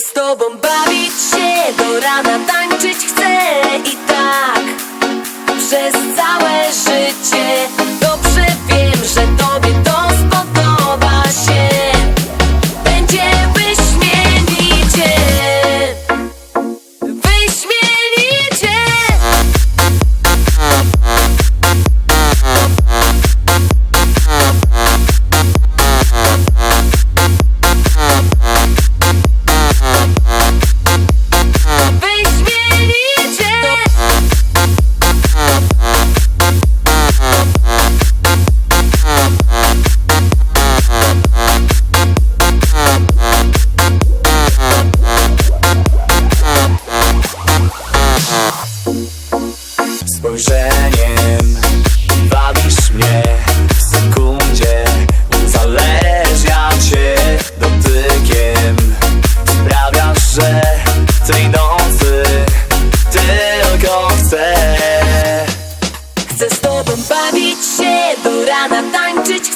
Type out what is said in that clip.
Z tobą bawić się, do rana tańczyć chcę wiem. Mnie w sekundzie Uzależnia cię dotykiem. Sprawiasz, że tej nocy Tylko chcę. Chcę z tobą bawić się do rana tańczyć